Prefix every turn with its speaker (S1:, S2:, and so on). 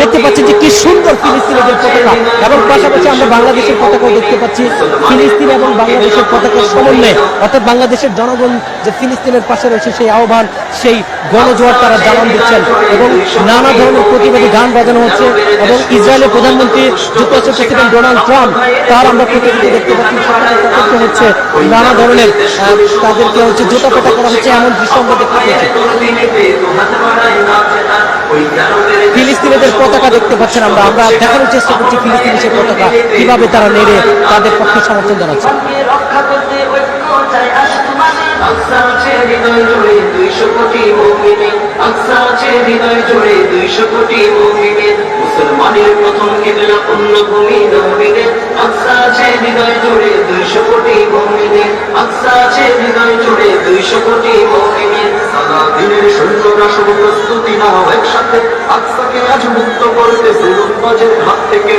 S1: দেখতে পাচ্ছি যে কি সুন্দর ফিলিস্তিনিদের পতাকা। এবং পাশাপাশি আমরা বাংলাদেশের পতাকাও দেখতে পাচ্ছি। ফিলিস্তিন এবং বাংলাদেশের পতাকার সমন্বয়ে, অর্থাৎ বাংলাদেশের জনগণ যে ফিলিস্তিনের পাশে রয়েছে সেই আহ্বান, সেই গণজোয়ার তারা জানান দিচ্ছেন। এবং নানা ধরনের প্রতিবাদী গান বাজানো হচ্ছে এবং ইসরায়েলের প্রধানমন্ত্রী, যুক্তরাষ্ট্রের প্রেসিডেন্ট ডোনাল্ড ট্রাম্প, তার আমরা প্রতিনিধি দেখতে পাচ্ছি সেখানে হচ্ছে নানা ধরনের তাদেরকে হচ্ছে জুতা পেটা করা হচ্ছে, এমন দৃশ্য আমরা দেখতে পাচ্ছি। ফিলিস্তিনিদের পতাকা দেখতে পাচ্ছেন আমরা। আমরা দেখানোর চেষ্টা করছি ফিলিস্তিনি সেই পতাকা কীভাবে তারা নেড়ে তাদের পক্ষে সমর্থন জানাচ্ছে।
S2: দুইশো কোটি আছে মুসলমানের প্রথম জুড়ে দুইশো কোটি সৈন্যরা সব প্রস্তুতি নাও একসাথে আকসাকে আজ মুক্ত করতে জুলুমবাজের হাত থেকে।